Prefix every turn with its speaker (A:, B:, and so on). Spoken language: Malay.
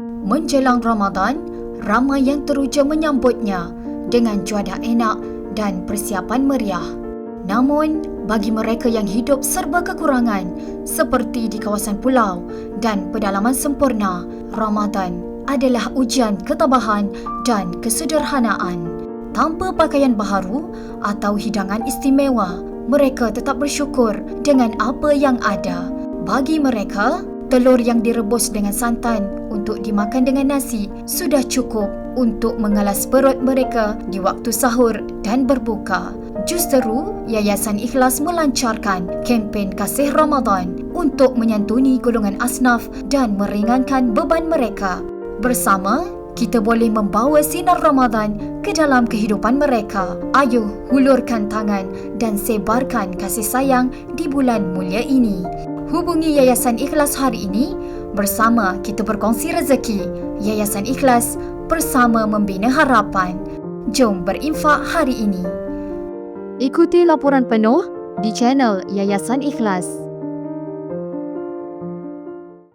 A: Menjelang Ramadan, ramai yang teruja menyambutnya dengan cuaca enak dan persiapan meriah. Namun, bagi mereka yang hidup serba kekurangan seperti di kawasan pulau dan pedalaman sempurna, Ramadan adalah ujian ketabahan dan kesederhanaan. Tanpa pakaian baharu atau hidangan istimewa, mereka tetap bersyukur dengan apa yang ada. Bagi mereka, telur yang direbus dengan santan untuk dimakan dengan nasi sudah cukup untuk mengalas perut mereka di waktu sahur dan berbuka. Justeru, Yayasan Ikhlas melancarkan kempen Kasih Ramadan untuk menyantuni golongan asnaf dan meringankan beban mereka. Bersama, kita boleh membawa sinar Ramadan ke dalam kehidupan mereka. Ayuh hulurkan tangan dan sebarkan kasih sayang di bulan mulia ini. Hubungi Yayasan Ikhlas hari ini bersama kita berkongsi rezeki. Yayasan Ikhlas bersama membina harapan. Jom berinfak hari ini.
B: Ikuti laporan penuh di channel Yayasan Ikhlas.